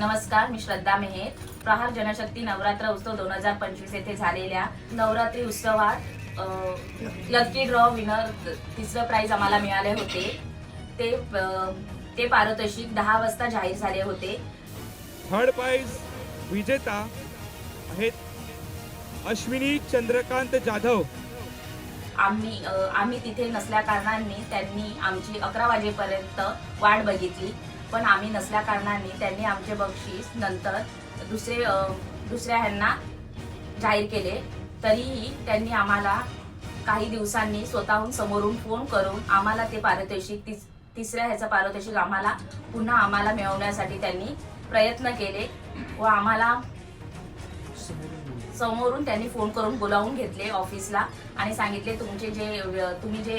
नमस्कार मी श्रद्धा मेहेर. प्रहार जनशक्ती नवरात्र उत्सव दोन हजार पंचवीस येथे झालेल्या नवरात्री उत्सवात लकी ड्रॉ विनर तिसरं प्राइज आम्हाला मिळाले होते. ते ते पारितोषिक दहा वाजता जाहीर झाले होते. थर्ड प्राइज विजेता आहेत अश्विनी चंद्रकांत जाधव. आम्ही आम्ही तिथे नसल्या कारणांनी त्यांनी आमची अकरा वाजेपर्यंत वाट बघितली. पण आम्ही नसल्या कारणाने त्यांनी आमचे बक्षीस नंतर दुसरे दुसऱ्या ह्यांना जाहीर केले. तरीही त्यांनी आम्हाला काही दिवसांनी स्वतःहून समोरून फोन करून आम्हाला ते पारितोषिक तिस तिसऱ्या ह्याचं पारितोषिक आम्हाला पुन्हा आम्हाला मिळवण्यासाठी त्यांनी प्रयत्न केले व आम्हाला समोरून त्यांनी फोन करून बोलावून घेतले ऑफिसला आणि सांगितले तुमचे जे तुम्ही जे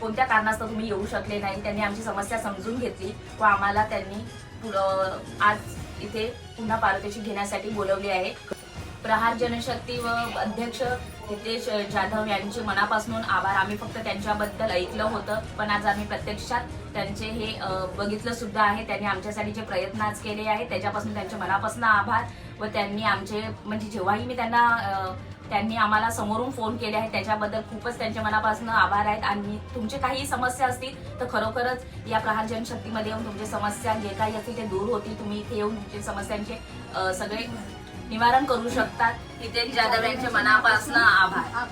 कोणत्या कारणास्तव तुम्ही येऊ शकले नाही त्यांनी आमची समस्या समजून घेतली. व आम्हाला त्यांनी पुढं आज इथे पुन्हा पारितोषिक घेण्यासाठी बोलवले आहे. प्रहार जनशक्ती व अध्यक्ष हितेश जाधव यांचे मनापासून आभार. आम्ही फक्त त्यांच्याबद्दल ऐकलं होतं पण आज आम्ही प्रत्यक्षात त्यांचे हे बघितलं सुद्धा आहे. त्यांनी आमच्यासाठी जे प्रयत्न आज केले आहेत त्याच्यापासून त्यांचे मनापासून आभार व त्यांनी आमचे म्हणजे जेव्हाही मी त्यांना त्यांनी आम्हाला समोरून फोन केले आहेत त्याच्याबद्दल खूपच त्यांच्या मनापासून आभार आहेत. आणि तुमचे काही समस्या असतील तर खरोखरच या प्रहार जनशक्तीमध्ये येऊन तुमचे समस्या जे काही असतील ते दूर होतील. तुम्ही इथे येऊन तुमच्या समस्यांचे सगळे निवारण करू शकतात. हितेश जाधव यांचे मनापासून आभार.